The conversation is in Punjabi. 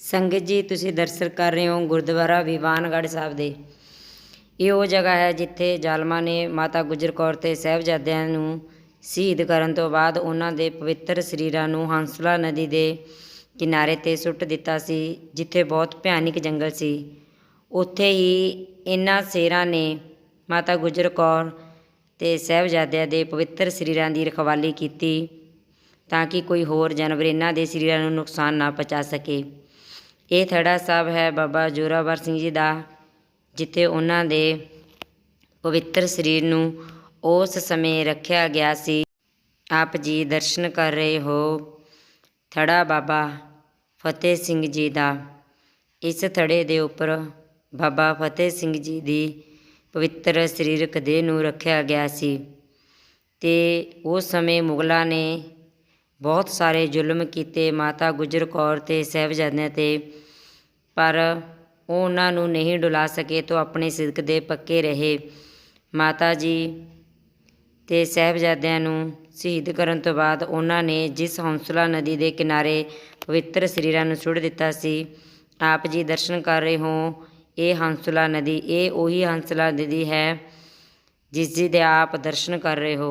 ਸੰਗਤ ਜੀ, ਤੁਸੀਂ ਦਰਸ਼ਨ ਕਰ ਰਹੇ ਹੋ ਗੁਰਦੁਆਰਾ ਵਿਵਾਨਗੜ੍ਹ ਸਾਹਿਬ ਦੇ। ਇਹ ਉਹ ਜਗ੍ਹਾ ਹੈ ਜਿੱਥੇ ਜ਼ਾਲਮਾਂ ਨੇ ਮਾਤਾ ਗੁਜਰ ਕੌਰ ਤੇ ਸਾਹਿਬਜ਼ਾਦਿਆਂ ਨੂੰ ਸ਼ਹੀਦ ਕਰਨ ਤੋਂ ਬਾਅਦ ਉਹਨਾਂ ਦੇ ਪਵਿੱਤਰ ਸਰੀਰਾਂ ਨੂੰ ਹੰਸਲਾ ਨਦੀ ਦੇ ਕਿਨਾਰੇ ਤੇ ਸੁੱਟ ਦਿੱਤਾ ਸੀ, ਜਿੱਥੇ ਬਹੁਤ ਭਿਆਨਕ ਜੰਗਲ ਸੀ। ਉੱਥੇ ਹੀ ਇਹਨਾਂ ਸ਼ੇਰਾਂ ਨੇ ਮਾਤਾ ਗੁਜਰ ਕੌਰ ਤੇ ਸਾਹਿਬਜ਼ਾਦਿਆਂ ਦੇ ਪਵਿੱਤਰ ਸਰੀਰਾਂ ਦੀ ਰਖਵਾਲੀ ਕੀਤੀ, ਤਾਂ ਕਿ ਕੋਈ ਹੋਰ ਜਾਨਵਰ ਇਹਨਾਂ ਦੇ ਸਰੀਰਾਂ ਨੂੰ ਨੁਕਸਾਨ ਨਾ ਪਹੁੰਚਾ ਸਕੇ। ਇਹ ਥੜਾ ਸਾਹਿਬ ਹੈ ਬਾਬਾ ਜੋਰਾਵਰ ਸਿੰਘ ਜੀ ਦਾ, ਜਿੱਥੇ ਉਹਨਾਂ ਦੇ ਪਵਿੱਤਰ ਸਰੀਰ ਨੂੰ ਉਸ ਸਮੇਂ ਰੱਖਿਆ ਗਿਆ ਸੀ। ਆਪ ਜੀ ਦਰਸ਼ਨ ਕਰ ਰਹੇ ਹੋ ਥੜਾ ਬਾਬਾ ਫਤਿਹ ਸਿੰਘ ਜੀ ਦਾ। ਇਸ ਥੜੇ ਦੇ ਉੱਪਰ ਬਾਬਾ ਫਤਿਹ ਸਿੰਘ ਜੀ ਦੀ ਪਵਿੱਤਰ ਸਰੀਰਕ ਦੇਹ ਨੂੰ ਰੱਖਿਆ ਗਿਆ ਸੀ ਤੇ ਉਸ ਸਮੇਂ ਮੁਗਲਾਂ ਨੇ ਬਹੁਤ ਸਾਰੇ ਜ਼ੁਲਮ ਕੀਤੇ ਮਾਤਾ ਗੁਜਰ ਕੌਰ ਤੇ ਸਾਹਿਬਜ਼ਾਦਿਆਂ ਤੇ, ਪਰ ਉਹ ਉਹਨਾਂ ਨੂੰ ਨਹੀਂ ਡੁਲਾ ਸਕੇ ਤੋਂ ਆਪਣੇ ਸਿਦਕ ਦੇ ਪੱਕੇ ਰਹੇ। ਮਾਤਾ ਜੀ ਤੇ ਸਾਹਿਬਜ਼ਾਦਿਆਂ ਨੂੰ ਸ਼ਹੀਦ ਕਰਨ ਤੋਂ ਬਾਅਦ ਉਹਨਾਂ ਨੇ ਜਿਸ ਹੰਸਲਾ ਨਦੀ ਦੇ ਕਿਨਾਰੇ ਪਵਿੱਤਰ ਸਰੀਰਾਂ ਨੂੰ ਸੁੱਟ ਦਿੱਤਾ ਸੀ, ਆਪ ਜੀ ਦਰਸ਼ਨ ਕਰ ਰਹੇ ਹੋ, ਇਹ ਹੰਸਲਾ ਨਦੀ, ਇਹ ਉਹੀ ਹੰਸਲਾ ਨਦੀ ਹੈ ਜਿਸ ਜੀ ਦੇ ਆਪ ਦਰਸ਼ਨ ਕਰ ਰਹੇ ਹੋ।